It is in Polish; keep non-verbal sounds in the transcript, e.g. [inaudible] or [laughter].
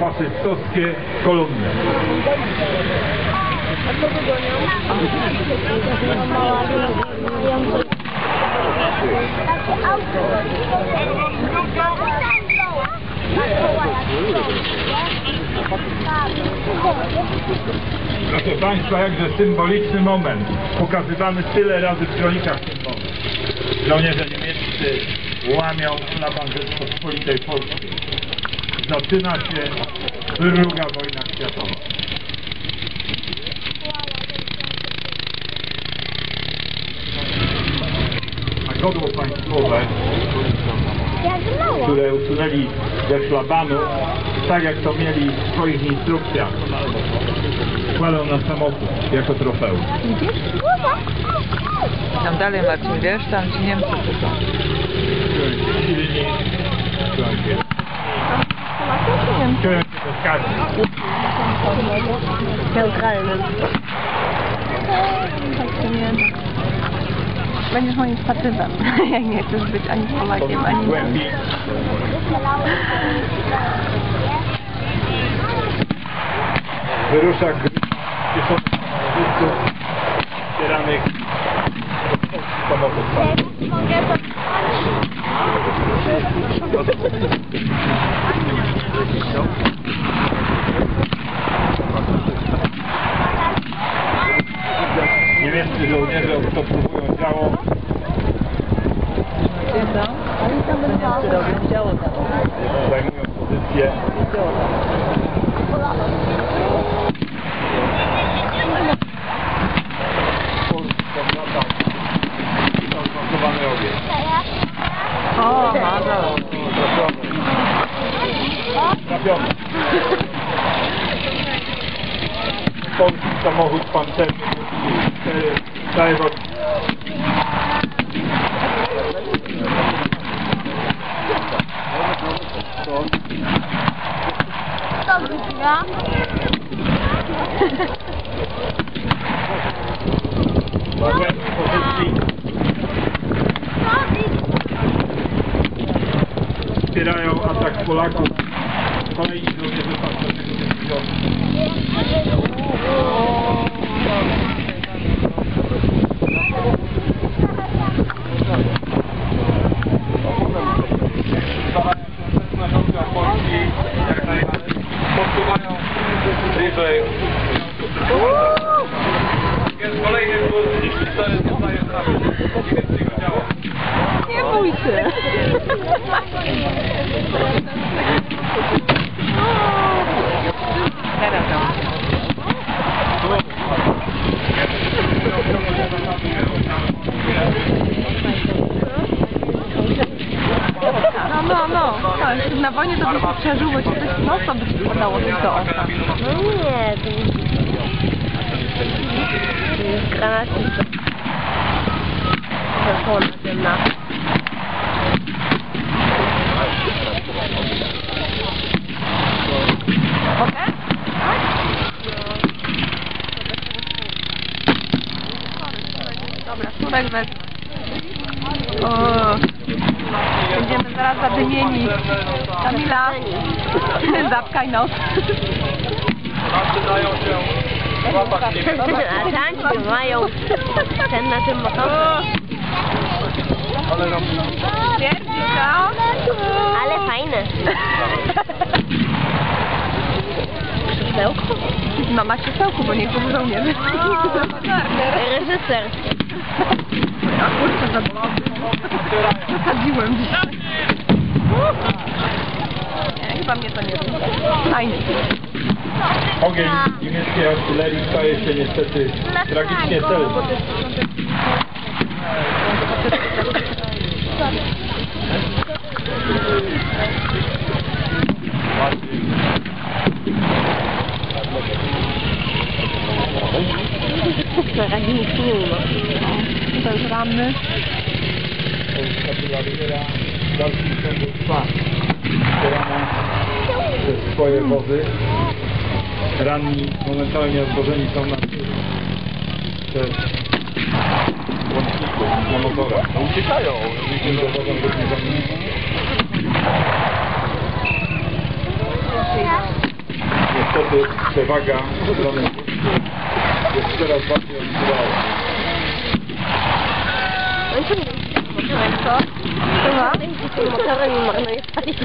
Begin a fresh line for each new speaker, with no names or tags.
faszystowskie kolumny. Proszę Państwa, jakże symboliczny moment. Pokazywany tyle razy w kronikach ten moment. Żołnierze niemieccy łamią szlaban Rzeczpospolitej Polskiej. Zaczyna się druga wojna światowa. Godło państwowe, które usunęli ze szlabanu, tak jak to mieli w swoich instrukcjach, kładą na samochód jako trofeum.
Tam dalej Marcin, wiesz, tam ci Niemcy są.
Silni, keuze, dat kan niet. Heel
kruilen. Będziesz moim statywem, jak nie chcesz być ani Polakiem, ani...
Głębiej. Wyrusza kieszony wspieranych samochód. Mogę to... Niemieccy żołnierze obserwują działo zajmują pozycję
Działo tam.
Polski kombatant zaawansowany ogień.
O, Mazał.
Trafiony. Polski samochód pancerny cztery całe roki. Głębi Polaków. Kolejni żołnierze posuwają bliżej. Jest kolejny to jest zostaje trafić. Niemieckiego działa.
Nie bój się.
Teraz tam.
No, no, no. Tak, Na wojnie to byś przeżył, bo ci coś no co by ci padało coś do oka.
No nie, to jest granatnica. Czerwona, ciemna.
Mogę? Dobra, sznurek bez. Zadymieni. Kamila, [laughs] zapkaj nos.
Zaczynają się łapać.
A tańczy mają ten na tym motorze.
Ale
co?
Ale fajne. Krzesełko?
No ma krzesełku, bo niektórzy żołnierze.
Reżyser.
Ja kurczę. Zasadziłem dzisiaj. Nie, chyba mnie to nie Fajnie.
Ogień niemieckiej artylerii staje się niestety tragicznie celny.
Na razie nic nie ma.
To już ramy.
Dalszym ciągu trwa. Wspierana przez swoje wozy. Ranni momentalnie odwożeni są na przez łączników na motorach. No uciekają, się dowodzą różnych
niestety przewaga strony jest coraz bardziej odczuwalna.
No i co mi motorem?
Co? Chyba?
Tym motorem i marnuje paliwo.